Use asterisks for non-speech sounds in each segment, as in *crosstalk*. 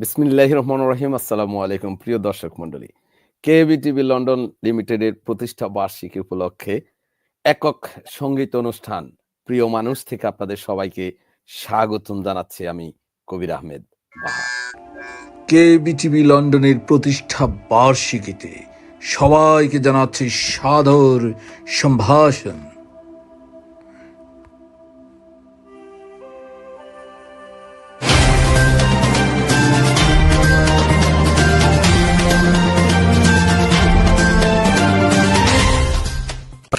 বিসমিল্লাহ রহমান রহিম, আসসালামু আলাইকুম প্রিয় দর্শক মন্ডলী কেবি টিভি লন্ডন লিমিটেডের প্রতিষ্ঠা বার্ষিকী উপলক্ষে একক সংগীত অনুষ্ঠান প্রিয় মানুষ থেকে আপনাদের সবাইকে স্বাগতম জানাচ্ছি আমি কবির আহমেদ বাহা। কেবিটিভি লন্ডনের প্রতিষ্ঠা বার্ষিকীতে সবাইকে জানাচ্ছি সাদর সম্ভাষণ।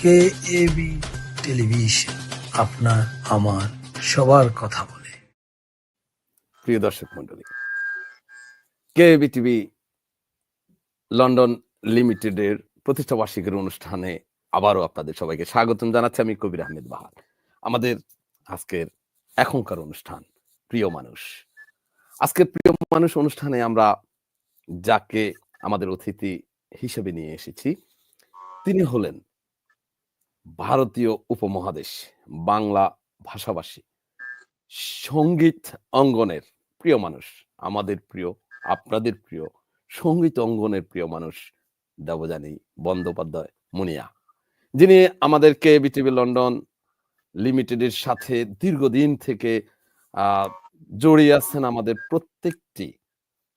কে এবি টেলিভিশন? আপনার, আমার, সবার কথা বলে। প্রিয় দর্শক মন্ডলী টিভি লন্ডন লিমিটেডের প্রতিষ্ঠা বার্ষিকীর অনুষ্ঠানে আবারও আপনাদের সবাইকে স্বাগতম জানাচ্ছি আমি কবির আহমেদ বাহার। আমাদের আজকের এখনকার অনুষ্ঠান, প্রিয় মানুষ। আজকের প্রিয় মানুষ অনুষ্ঠানে আমরা যাকে আমাদের অতিথি হিসেবে নিয়ে এসেছি, তিনি হলেন ভারতীয় উপমহাদেশ, বাংলা ভাষাভাষী। সংগীত অঙ্গনের প্রিয় মানুষ, আমাদের প্রিয়, আপনাদের প্রিয়, সংগীত অঙ্গনের প্রিয় মানুষ দেবযানী বন্দ্যোপাধ্যায় মুনিয়া। যিনি আমাদেরকে বিটিভি লন্ডন লিমিটেডের সাথে দীর্ঘদিন থেকে জড়িয়ে আছেন আমাদের প্রত্যেকটি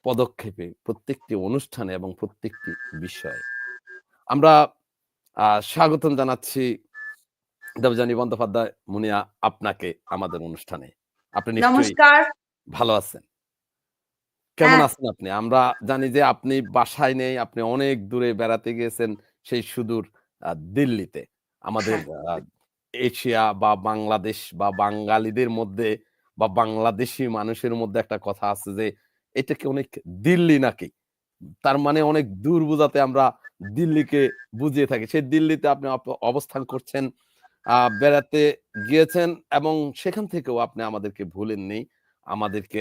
পদক্ষেপে, প্রত্যেকটি অনুষ্ঠানে এবং প্রত্যেকটি বিষয়ে। আমরা স্বাগতম জানাচ্ছি দেবযানী বন্দ্যোপাধ্যায় মুনিয়া আপনাকে আমাদের অনুষ্ঠানে। আপনি নমস্কার। ভালো আছেন? কেমন হ্যাঁ। আছেন আপনি? আমরা জানি যে আপনি বাসায় নেই আপনি অনেক দূরে বেড়াতে গিয়েছেন সেই সুদূর আহ, দিল্লিতে। আমাদের আহ, এশিয়া বা বাংলাদেশ বা বাঙালিদের মধ্যে বা বাংলাদেশি মানুষের মধ্যে একটা কথা আছে যে এটা কি অনেক দিল্লি নাকি? তার মানে অনেক দূর বোঝাতে আমরা দিল্লিকে বুঝিয়ে থাকে। সেই দিল্লিতে আপনি অবস্থান করছেন বেড়াতে গিয়েছেন এবং সেখান থেকেও আপনি আমাদেরকে ভুলেননি। আমাদেরকে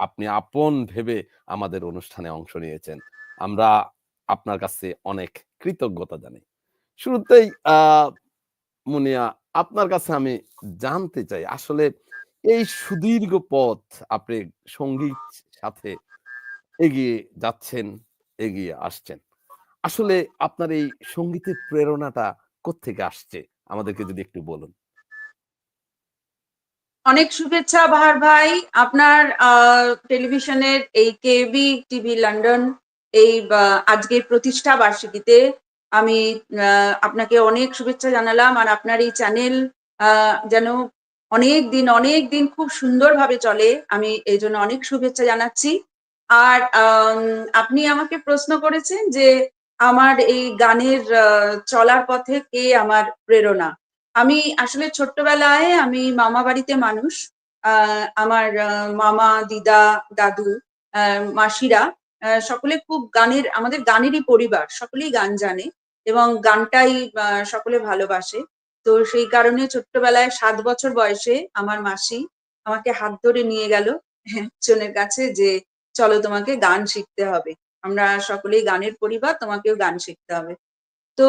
আপনি আপন ভেবে আমাদের অনুষ্ঠানে অংশ নিয়েছেন। আমরা আপনার কাছে অনেক কৃতজ্ঞতা জানাই। শুরুতেই মুনিয়া, আপনার কাছে আমি জানতে চাই, আসলে এই সুদীর্ঘ পথ আপনি সংগীত সাথে এগিয়ে যাচ্ছেন, এগিয়ে আসছেন। আসলে আপনার এই সঙ্গীতের প্রেরণাটা কোত্থেকে আসছে? আমাদেরকে যদি একটু বলুন। অনেক শুভেচ্ছা, বাহার ভাই। আপনার টেলিভিশনের এই কেবি টিভি লন্ডন, এই আজকের প্রতিষ্ঠা বার্ষিকীতে আমি আপনাকে অনেক শুভেচ্ছা জানালাম। আর আপনার এই চ্যানেল যেন অনেক দিন অনেক দিন খুব সুন্দরভাবে চলে। আমি এই জন্য অনেক শুভেচ্ছা জানাচ্ছি। আর আপনি আমাকে প্রশ্ন করেছেন যে আমার এই গানের চলার পথে কে আমার প্রেরণা। আমি আসলে ছোট্টবেলায় আমি মামা বাড়িতে মানুষ আমার মামা, দিদা, দাদু মাসিরা সকলে খুব গানের, আমাদের গানেরই পরিবার, সকলেই গান জানে এবং গানটাই সকলে ভালোবাসে। তো সেই কারণে ছোট্টবেলায় সাত বছর বয়সে আমার মাসি আমাকে হাত ধরে নিয়ে গেল একজনের কাছে যে, চলো তোমাকে গান শিখতে হবে। আমরা সকলেই গানের পরিবার, তোমাকেও গান শিখতে হবে। তো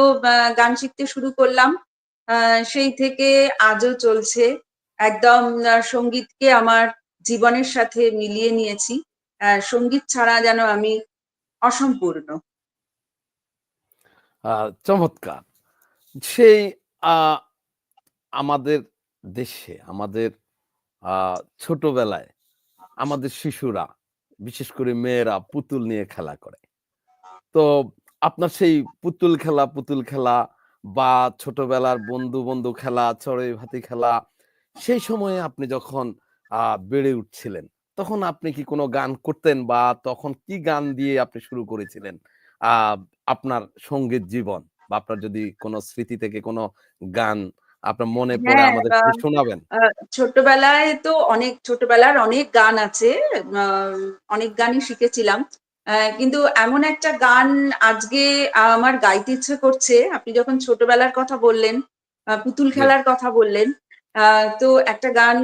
গান শিখতে শুরু করলাম। সেই থেকে আজও চলছে। একদম সঙ্গীতকে আমার জীবনের সাথে মিলিয়ে নিয়েছি। সংগীত ছাড়া যেন আমি অসম্পূর্ণ। চমৎকার। সেই আমাদের দেশে, আমাদের ছোটবেলায়, আমাদের শিশুরা বিশেষ করে মেয়েরা পুতুল নিয়ে খেলা করে। তো আপনার সেই পুতুল খেলা পুতুল খেলা বা ছোটবেলার বন্ধু বন্ধু খেলা চড়ে ভাতি খেলা, সেই সময়ে আপনি যখন বেড়ে উঠছিলেন, তখন আপনি কি কোনো গান করতেন বা তখন কি গান দিয়ে আপনি শুরু করেছিলেন আপনার সংগীত জীবন বা আপনার যদি কোনো স্মৃতি থেকে কোনো গান আপনার মনে পড়ে হ্যাঁ, আমাদের শোনাবেন? ছোটবেলায় তো অনেক ছোটবেলার অনেক গান আছে অনেক গানই শিখেছিলাম। কিন্তু এমন একটা গান আজকে আমার গাইতে ইচ্ছে করছে আপনি যখন ছোটবেলার কথা বললেন পুতুল খেলার কথা বললেন আহ, তো একটা গান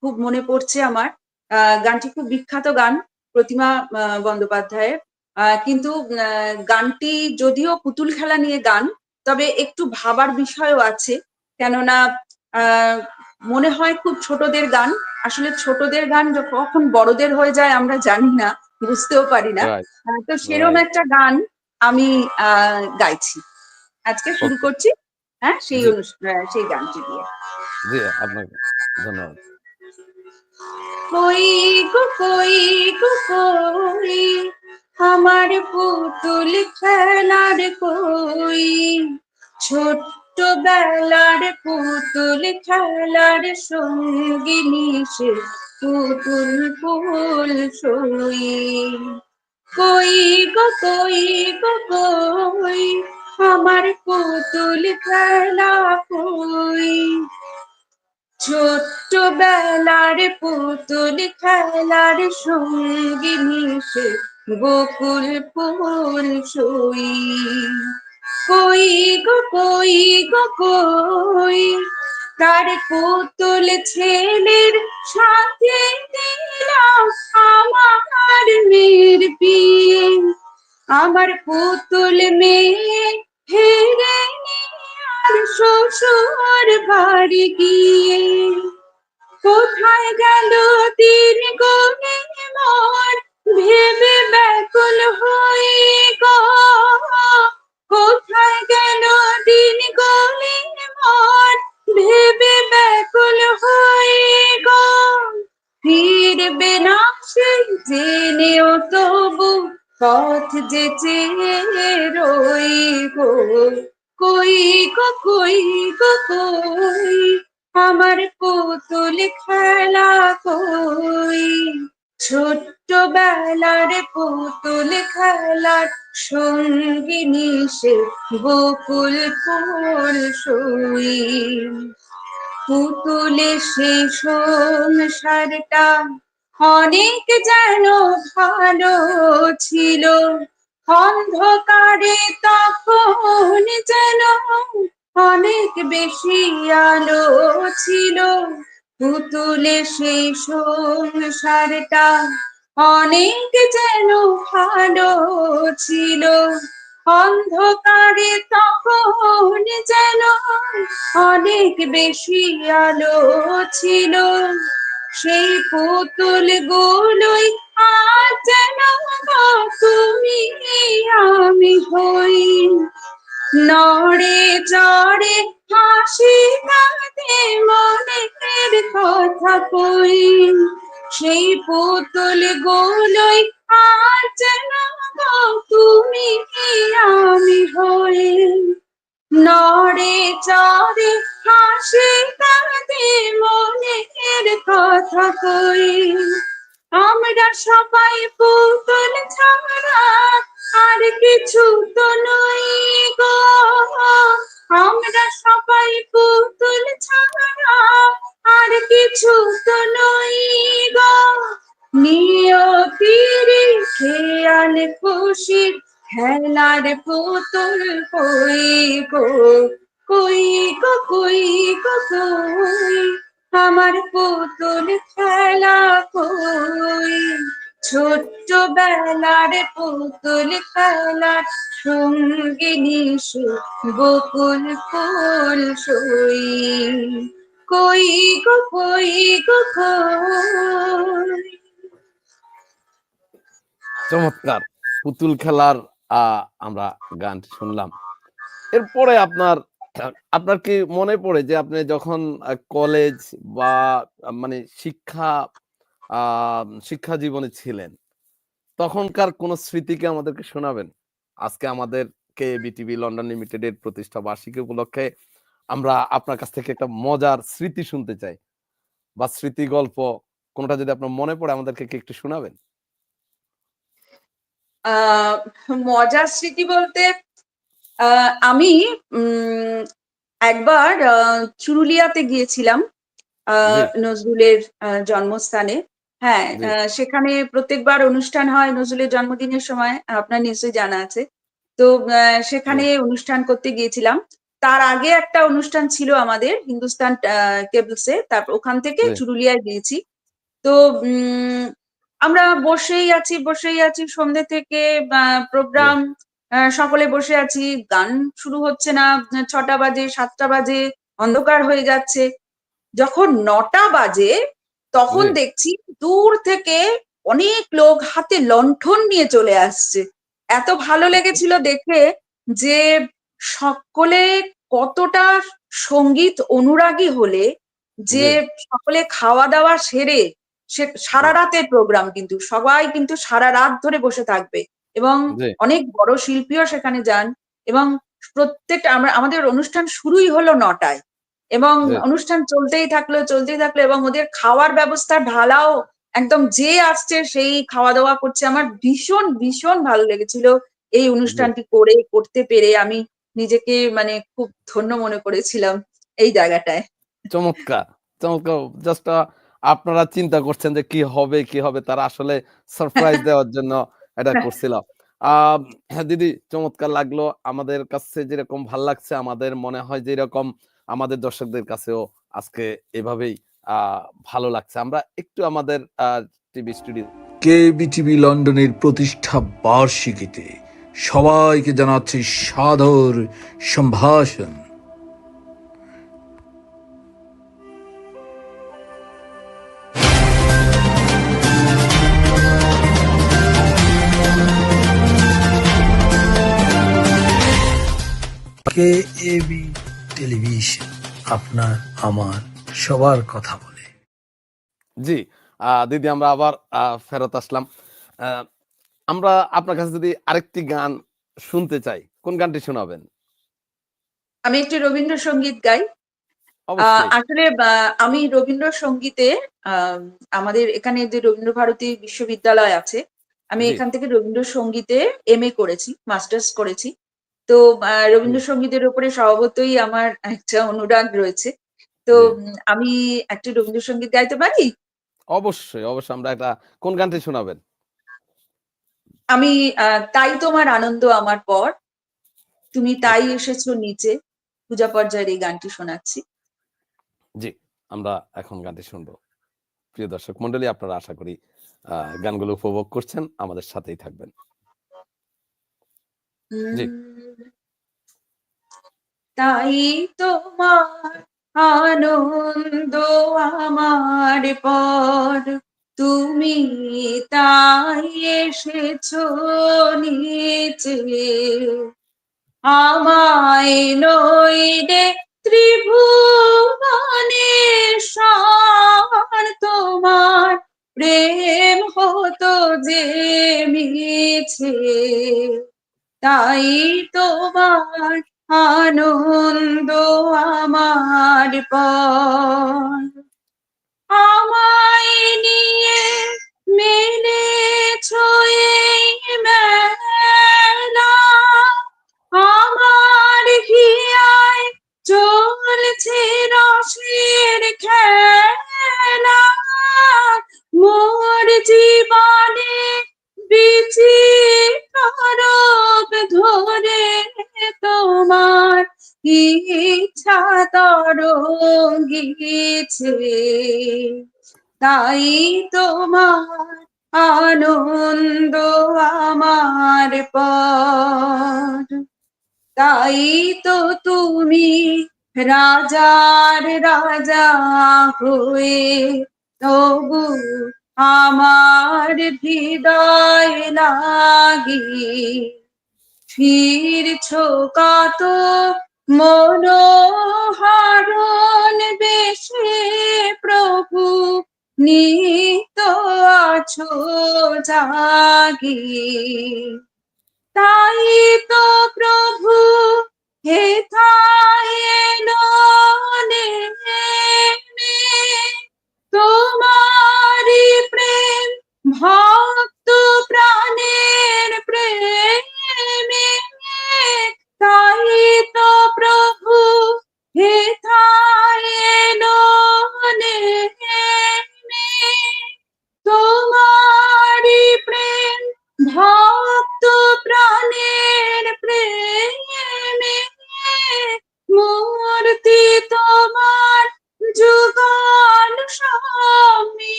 খুব মনে পড়ছে আমার। আহ, গানটি খুব বিখ্যাত গান প্রতিমা বন্দ্যোপাধ্যায়ের। আহ, কিন্তু গানটি যদিও পুতুল খেলা নিয়ে গান তবে একটু ভাবার বিষয়ও আছে। কেননা আহ মনে হয় খুব ছোটদের গান। আসলে ছোটদের গান কখন বড়দের হয়ে যায় আমরা জানি না বুঝতেও পারি না। তো সেরকম একটা গান আমি আহ, গাইছি। আজকে শুরু করছি হ্যাঁ? সেই সেই গানটি দিয়ে। জি আপনাকে ধন্যবাদ। কই কই কই? আমার পুতুল খেলার কই? ছোট্ট বেলার পুতুল, খেলার সঙ্গিনী সে পুতুল ফুল সই। কই গো কই গো, কই আমার পুতুল খেলা কই? ছোট্ট বেলার পুতুল, খেলার সঙ্গিনী সে গোকুল ফুল সই। কই গো কই গো, কই? তার পুতুল ছেলের সাথে আমার মেয়ের বিয়ে। আমার পুতুল মেয়ে ফিরে আর শ্বশুর বাড়ি গিয়ে। কোথায় গেল তিন গনে মন? ভেবে ব্যাকুল হয়ে গো। কোথায় গেল দিন গনে মন ভেবে ব্যাকুল হয়ে গো। ফিরবে না সে, জেনেও তবু পথ যে চেয়ে রই গো কই গো কই গো, কই? আমার পুতুল খেলা কই? ছোট্ট বেলার পুতুল খেলার সঙ্গিনী সে বকুল ফুল সই। পুতুলে সে সংসারটা অনেক যেন ভালো ছিল। অন্ধকারে তখন যেন অনেক বেশি আলো ছিল। পুতুলে সেই সংসারটা অনেক যেন ভালো ছিল। অন্ধকারে তখন যেন অনেক বেশি আলো ছিল। সেই পুতুল গুলোই আজ যেন তুমি, আমি হই। নড়ে চড়ে হাসি কাঁদে মনের কথা কই সেই পুতুল গুলোই আজ যেন তুমি আমি হই? নড়ে চড়ে হাসি কাঁদে মনের কথা কই আমরা সবাই পুতুল ছাড়া আর কিছু তো নই গো। আমরা সবাই পুতুল ছাড়া, আর কিছু তো নই গো। নিয়তির খেয়াল খুশির, খেলার পুতুল কই গো? কই গো কই গো, কই? আমার পুতুল খেলা কই? ছোট্ট বেলার পুতুল খেলার সঙ্গিনী বকুল ফুল সই। কই গো কই গো চমৎকার। পুতুল খেলার আমরা গানটি শুনলাম। এরপরে আপনার আপনার কি মনে পড়ে যে আপনি যখন কলেজ বা মানে শিক্ষা শিক্ষা জীবনে ছিলেন। তখনকার কোন স্মৃতিকে আমাদেরকে শোনাবেন? আজকে আমাদের কে বিটিভি লন্ডন লিমিটেড এর প্রতিষ্ঠা বার্ষিকী উপলক্ষে আমরা আপনার কাছ থেকে একটা মজার স্মৃতি শুনতে চাই। বা স্মৃতি গল্প কোনটা যদি আপনার মনে পড়ে আমাদেরকে কি একটু শোনাবেন? আহ মজার স্মৃতি বলতে আহ, আমি উম একবার চুরুলিয়াতে গিয়েছিলাম আহ, নজরুলের জন্মস্থানে। হ্যাঁ সেখানে প্রত্যেকবার অনুষ্ঠান হয় নজরুলের জন্মদিনের সময় আপনার নিশ্চয়ই জানা আছে। তো সেখানে অনুষ্ঠান করতে গিয়েছিলাম। তার আগে একটা অনুষ্ঠান ছিল আমাদের হিন্দুস্তান কেবলসে। তারপর ওখান থেকে চুরুলিয়ায় গিয়েছি। তো উম আমরা বসেই আছি বসেই আছি। সন্ধ্যে থেকে প্রোগ্রাম সকলে বসে আছি। গান শুরু হচ্ছে না ছটা বাজে সাতটা বাজে অন্ধকার হয়ে যাচ্ছে। যখন নটা বাজে তখন দেখছি দূর থেকে অনেক লোক হাতে লণ্ঠন নিয়ে চলে আসছে। এত ভালো লেগেছিল দেখে যে সকলে কতটা সংগীত অনুরাগী হলে যে সকলে খাওয়া দাওয়া সেরে সে সারা রাতের প্রোগ্রাম কিন্তু সবাই কিন্তু সারা রাত ধরে বসে থাকবে এবং অনেক বড় শিল্পীও সেখানে যান এবং প্রত্যেকটা আমরা আমাদের অনুষ্ঠান শুরুই হলো নটায়। এবং অনুষ্ঠান চলতেই থাকল চলতেই থাকল এবং ওদের খাওয়ার ব্যবস্থা ঢালাও একদম যে আসছে সেই খাওয়া দাওয়া করছে। আমার ভীষণ ভীষণ ভালো লেগেছিল এই অনুষ্ঠানটি করে করতে পেরে। আমি নিজেকে মানে খুব ধন্য মনে করেছিলাম এই জায়গাটায়। চমৎকার চমৎকার। জাস্ট আপনারা চিন্তা করছেন যে কি হবে কি হবে তারা আসলে সারপ্রাইজ *laughs* দেওয়ার জন্য এটা করছিল। আহ, হ্যাঁ দিদি চমৎকার লাগল। আমাদের কাছে যেরকম ভালো লাগছে আমাদের মনে হয় যে এরকম আমাদের দর্শকদের কাছেও আজকে এভাবেই ভালো লাগছে। আমরা একটু আমাদের টিভি স্টুডিও কে বিটিভি লন্ডনের প্রতিষ্ঠা বার্ষিকীতে সবাইকে জানাচ্ছি সাদর সম্ভাষণ। কে এবি টেলিভিশন আপনার আমার সবার কথা বলে। জি আহ, দিদি আমরা আবার আহ, ফেরত আসলাম। আহ, আমরা আপনার কাছে যদি আরেকটি গান শুনতে চাই কোন গানটি শোনাবেন? আমি একটি রবীন্দ্রসঙ্গীত গাই। আসলে আমি রবীন্দ্রসঙ্গীতে আহ, আমাদের এখানে যে রবীন্দ্র ভারতী বিশ্ববিদ্যালয় আছে আমি এখান থেকে রবীন্দ্রসঙ্গীতে এম এ করেছি মাস্টার্স করেছি। তো রবীন্দ্রসঙ্গীতের উপরে স্বভাবতই আমার একটা অনুরাগ রয়েছে। তো আমি একটি রবীন্দ্রসঙ্গীত গাইতে পারি? অবশ্যই অবশ্যই আমরা একটা কোন গানটি শোনাবেন? আমি তাই তোমার আনন্দ আমার পর তুমি তাই এসেছ নিচে পূজা পর্যায়ের এই গানটি শোনাচ্ছি। জি আমরা এখন গানটি শুনব। প্রিয় দর্শক মন্ডলী আপনারা আশা করি গানগুলো উপভোগ করছেন আমাদের সাথেই থাকবেন। তাই তোমার আনন্দ আমার পর। তুমি তাই এসেছ নিচে। আমায় নইলে ত্রিভুবনে সার তোমার প্রেম হতো যে মিছে। তাই তোমার আনন্দ আমার আমায় নিয়ে মেনেছ তাই তোমার আনন্দ আমার পর। তাই তো তুমি রাজার রাজা হয়ে, তবু আমার হৃদয় লাগি। ফিরছো কত মনোহরণ বেশে প্রভু নিত আছো জাগি। তাই তো প্রভু নেমে। তোমারি প্রেম, ভক্ত প্রাণের প্রেমে। তাই তো প্রভু হেথায় এলো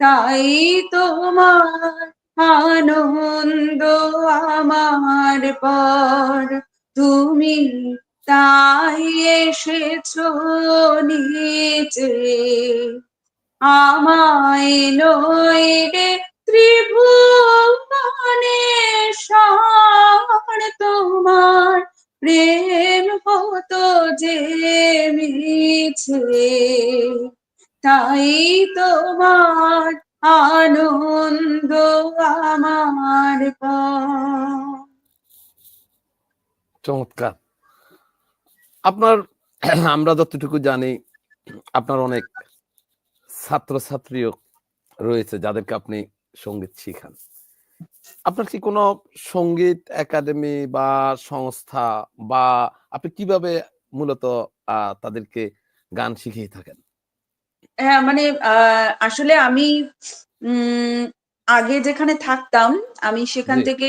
তাই তোমার আনন্দ আমার পর। তুমি তাই এসেছ নিচে আমায় নইলে ত্রিভুবনে সার তোমার। প্রেম হতো যে মিছে। তাই তোমার আনন্দ আমার চমৎকার। আপনার, আমরা যতটুকু জানি, আপনার অনেক ছাত্রছাত্রীও রয়েছে যাদেরকে আপনি সংগীত শিখান। আপনার কি কোনো সংগীত একাডেমি বা সংস্থা বা আপনি কীভাবে মূলত তাদেরকে গান শিখিয়ে থাকেন? হ্যাঁ মানে আহ, আসলে আমি উম আগে যেখানে থাকতাম আমি সেখান থেকে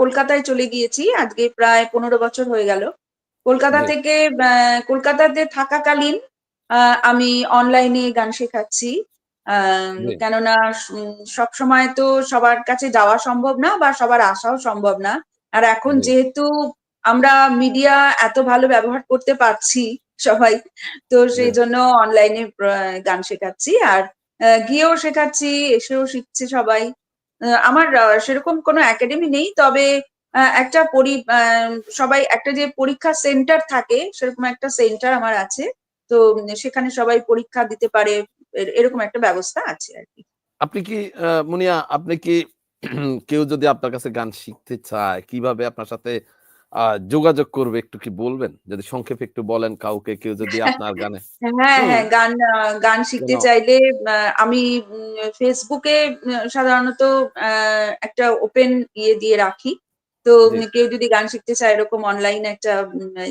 কলকাতায় চলে গিয়েছি। আজকে প্রায় পনেরো বছর হয়ে গেল। কলকাতা থেকে কলকাতাতে থাকাকালীন আহ, আমি অনলাইনে গান শেখাচ্ছি। আহ, কেননা সব সময় তো সবার কাছে যাওয়া সম্ভব না বা সবার আসাও সম্ভব না। আর এখন যেহেতু আমরা মিডিয়া এত ভালো ব্যবহার করতে পারছি সবাই। তো সেই জন্য অনলাইনে গান শেখাচ্ছি। আর গিয়েও শেখাচ্ছি এসেও শিখছে সবাই। আমার সেরকম কোনো একাডেমি নেই তবে একটা পরি সবাই একটা যে পরীক্ষা সেন্টার থাকে সেরকম একটা সেন্টার আমার আছে। তো সেখানে সবাই পরীক্ষা দিতে পারে এরকম একটা ব্যবস্থা আছে আর কি। আপনি কি মুনিয়া আপনি কি *clears throat* কেউ যদি আপনার কাছে গান শিখতে চায় কীভাবে আপনার সাথে যোগাযোগ করবে একটু কি বলবেন? যদি সংক্ষেপে একটু বলেন কাউকে কেউ যদি *laughs* আপনার গানে। হ্যাঁ হ্যাঁ গান গান শিখতে চাইলে আমি ফেসবুকে সাধারণত একটা ওপেন ইয়ে দিয়ে রাখি। তো কেউ যদি গান শিখতে চায় এরকম অনলাইন একটা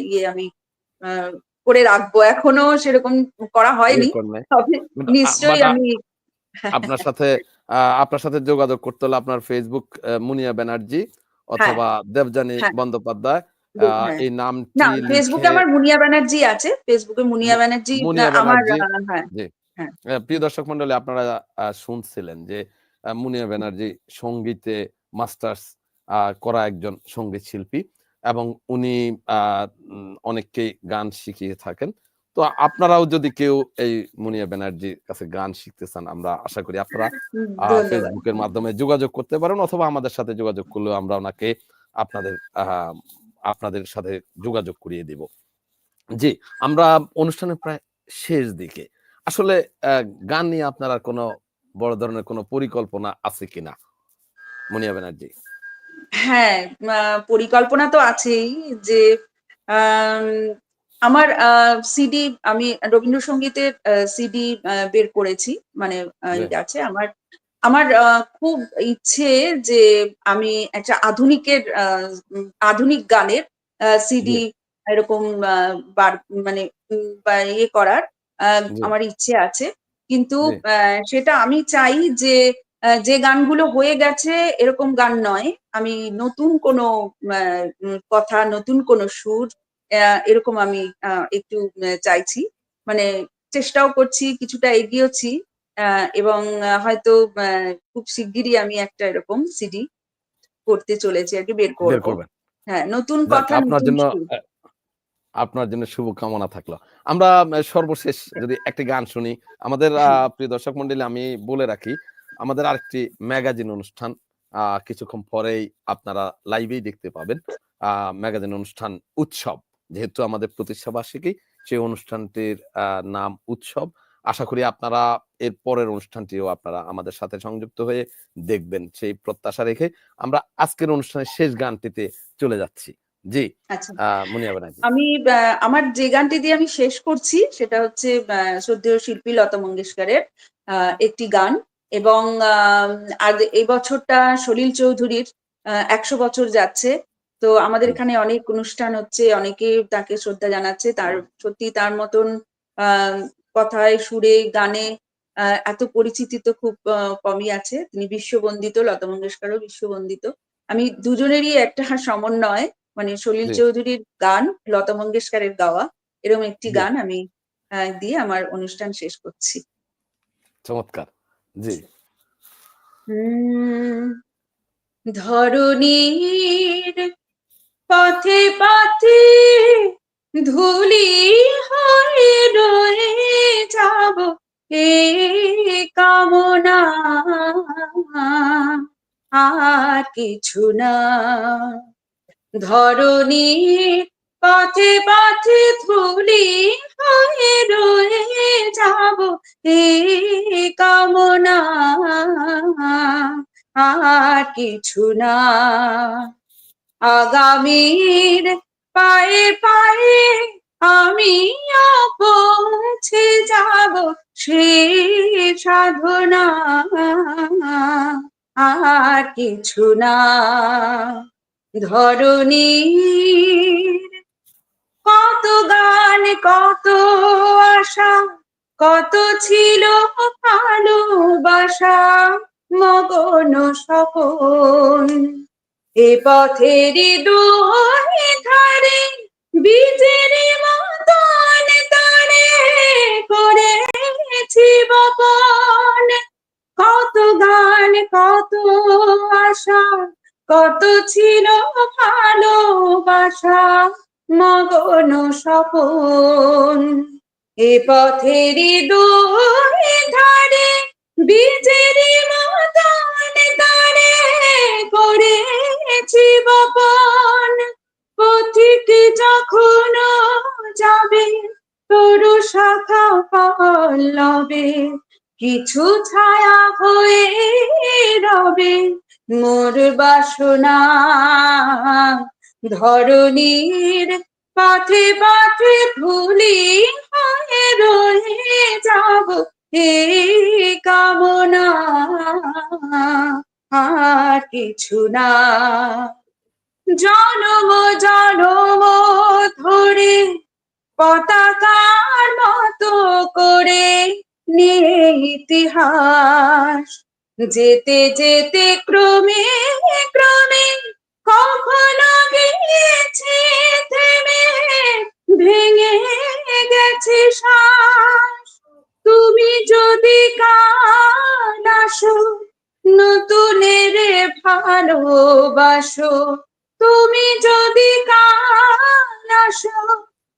ইয়ে আমি করে রাখব। এখনও সেরকম করা হয়নি। এরকম তবে নিশ্চয়ই আমি আপনার সাথে আপনার সাথে যোগাযোগ করতে হলে আপনার ফেসবুক মুনিয়া ব্যানার্জি অথবা দেবজানী হ্যাঁ। বন্দ্যোপাধ্যায় হ্যাঁ। এই না ফেসবুকে আমার মুনিয়া ব্যানার্জি আছে। ফেসবুকে মুনিয়া ব্যানার্জি আমার হ্যাঁ। প্রিয় দর্শক মন্ডলী আপনারা শুনছিলেন যে মুনিয়া ব্যানার্জি সঙ্গীতে মাস্টার্স করা একজন সংগীত শিল্পী এবং উনি আহ, অনেককেই গান শিখিয়ে থাকেন। তো আপনারাও যদি কেউ এই মুনিয়া ব্যানার্জির কাছে গান শিখতে চান আমরা আশা করি আপনারা ফেসবুকের মাধ্যমে যোগাযোগ করতে পারেন অথবা আমাদের সাথে যোগাযোগ করলেও আমরা ওনাকে আপনাদের আপনাদের সাথে যোগাযোগ করিয়ে দিব। জি আমরা অনুষ্ঠানের প্রায় শেষ দিকে। আসলে আহ, গান নিয়ে আপনার কোনো বড় ধরনের কোনো পরিকল্পনা আছে কিনা মুনিয়া ব্যানার্জি? হ্যাঁ পরিকল্পনা তো আছেই যে আমার সিডি আমি রবীন্দ্রসঙ্গীতের সিডি বের করেছি মানে আছে। আমার আমার খুব ইচ্ছে যে আমি একটা আধুনিকের আধুনিক গানের সিডি এরকম বার মানে ইয়ে করার আহ, আমার ইচ্ছে আছে। কিন্তু আহ, সেটা আমি চাই যে যে গানগুলো হয়ে গেছে এরকম গান নয়। আমি নতুন কোনো কথা নতুন কোনো সুর এরকম আমি একটু চাইছি। মানে চেষ্টাও করছি কিছুটা এগিয়েছি এবং হয়তো খুব শিগগিরই আমি একটা এরকম সিডি করতে চলেছি আর কি বের করব। হ্যাঁ নতুন কথা আপনার জন্য আপনার জন্য শুভকামনা থাকল। আমরা সর্বশেষ যদি একটি গান শুনি আমাদের আহ, প্রিয় দর্শক মন্ডলী আমি বলে রাখি আমাদের আরেকটি ম্যাগাজিন অনুষ্ঠান আহ, কিছুক্ষণ পরেই আপনারা লাইভেই দেখতে পাবেন আহ, ম্যাগাজিন অনুষ্ঠান উৎসব। যেহেতু আমাদের প্রতিষ্ঠা বার্ষিকী সেই অনুষ্ঠানটির নাম উৎসব। আশা করি আপনারা এর পরের অনুষ্ঠানটিও আপনারা আমাদের সাথে সংযুক্ত হয়ে দেখবেন। সেই প্রত্যাশা রেখে আমরা আজকের অনুষ্ঠানের শেষ গানটিতে চলে যাচ্ছি। জি আচ্ছা। আমি আমার যে গানটি দিয়ে আমি শেষ করছি সেটা হচ্ছে শ্রদ্ধেয় শিল্পী লতা মঙ্গেশকরের আহ, একটি গান এবং আহ, আর এই বছরটা সলিল চৌধুরীর একশো বছর যাচ্ছে। তো আমাদের এখানে অনেক অনুষ্ঠান হচ্ছে অনেকে তাকে শ্রদ্ধা জানাচ্ছে। তার সত্যি তার মতন কথায় সুরে গানে এত পরিচিতি তো খুব কমই আছে। তিনি বিশ্ববন্দিত লতা মঙ্গেশকরও বিশ্ববন্দিত। আমি দুজনেরই একটা সমন্বয় মানে সলিল চৌধুরীর গান লতা মঙ্গেশকরের গাওয়া এরকম একটি গান আমি দিয়ে আমার অনুষ্ঠান শেষ করছি। চমৎকার জি। ধরণীর পথে পথে ধুলি হয়ে রয়ে যাব এ কামনা। আর কিছু না। ধরণী পথে পথে ধুলি হয়ে রয়ে যাব এ কামনা। আর কিছু না। আগামীর পায়ে পায়ে আমি পৌঁছে যাব সেই সাধনা। আর কিছু না। ধরণীর কত গান, কত আশা, কত ছিল ভালোবাসা, মগন সকল। এ পথের দুই ধারে বীজের মতন তারে করেছি বপন। কত গান, কত আশা, কত ছিল ভালোবাসা, মগন স্বপন। এ পথের দুই ধারে বীজের মতন তারে করেছি বপন। পথিক যখন যাবে, তরু শাখা পল্লবে। কিছু ছায়া হয়ে রবে মোর বাসনা। ধরণীর পথে পথে ধুলি হয়ে রয়ে যাব এই কামনা। আর কিছু না। জনম জনম ধরে পতাকার মতো করে নিয়ে ইতিহাস। যেতে যেতে ক্রমে ক্রমে কখনো গিয়েছে ভালোবাসো তুমি যদি কাল আসো,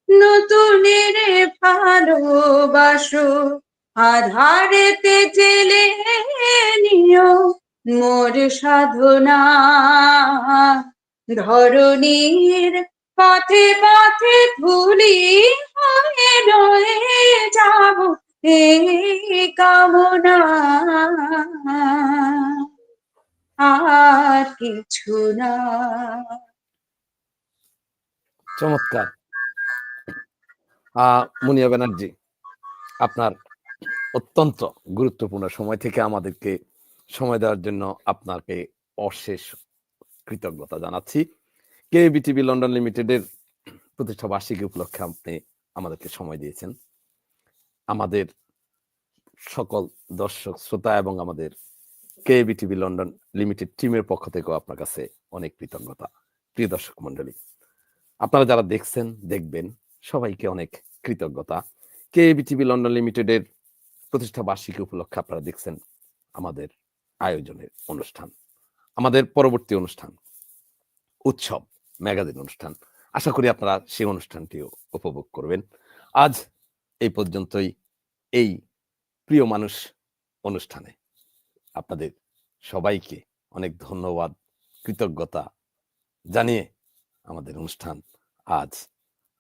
নতুনের ভালোবাসো, আধারেতে জেলে নিও মোর সাধনা। ধরণীর পথে পথে ধুলি হয়ে রয়ে যাব এই কামনা। আর কিছু না। চমৎকার। মুনিয়া ব্যানার্জি, আপনার অত্যন্ত গুরুত্বপূর্ণ সময় থেকে আমাদেরকে সময় দেওয়ার জন্য আপনাকে অশেষ কৃতজ্ঞতা জানাচ্ছি। কে বিটিভি লন্ডন লিমিটেডের প্রতিষ্ঠা বার্ষিকী উপলক্ষে আপনি আমাদেরকে সময় দিয়েছেন। আমাদের সকল দর্শক, শ্রোতা এবং আমাদের কে বিটিভি লন্ডন লিমিটেড টিমের পক্ষ থেকেও আপনার কাছে অনেক কৃতজ্ঞতা। প্রিয় দর্শক মন্ডলী আপনারা যারা দেখছেন, দেখবেন, সবাইকে অনেক কৃতজ্ঞতা। কে বিটিভি লন্ডন লিমিটেডের প্রতিষ্ঠা বার্ষিকী উপলক্ষে আপনারা দেখছেন আমাদের আয়োজনের অনুষ্ঠান, আমাদের পরবর্তী অনুষ্ঠান, উৎসব, ম্যাগাজিন অনুষ্ঠান। আশা করি আপনারা সেই অনুষ্ঠানটিও উপভোগ করবেন। আজ এই পর্যন্তই। এই প্রিয় মানুষ অনুষ্ঠানে। আপনাদের সবাইকে অনেক ধন্যবাদ, কৃতজ্ঞতা জানিয়ে আমাদের অনুষ্ঠান আজ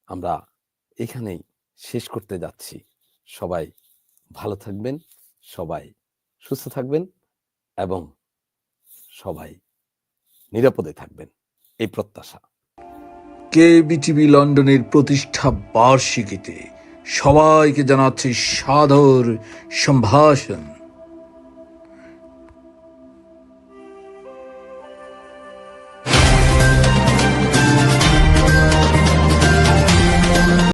আমরা এখানেই শেষ করতে যাচ্ছি। সবাই ভালো থাকবেন, সবাই সুস্থ থাকবেন এবং সবাই নিরাপদে থাকবেন। এই প্রত্যাশা। কে বিটিভি লন্ডনের প্রতিষ্ঠা বার্ষিকীতে সবাইকে জানাচ্ছি সাদর সম্ভাষণ।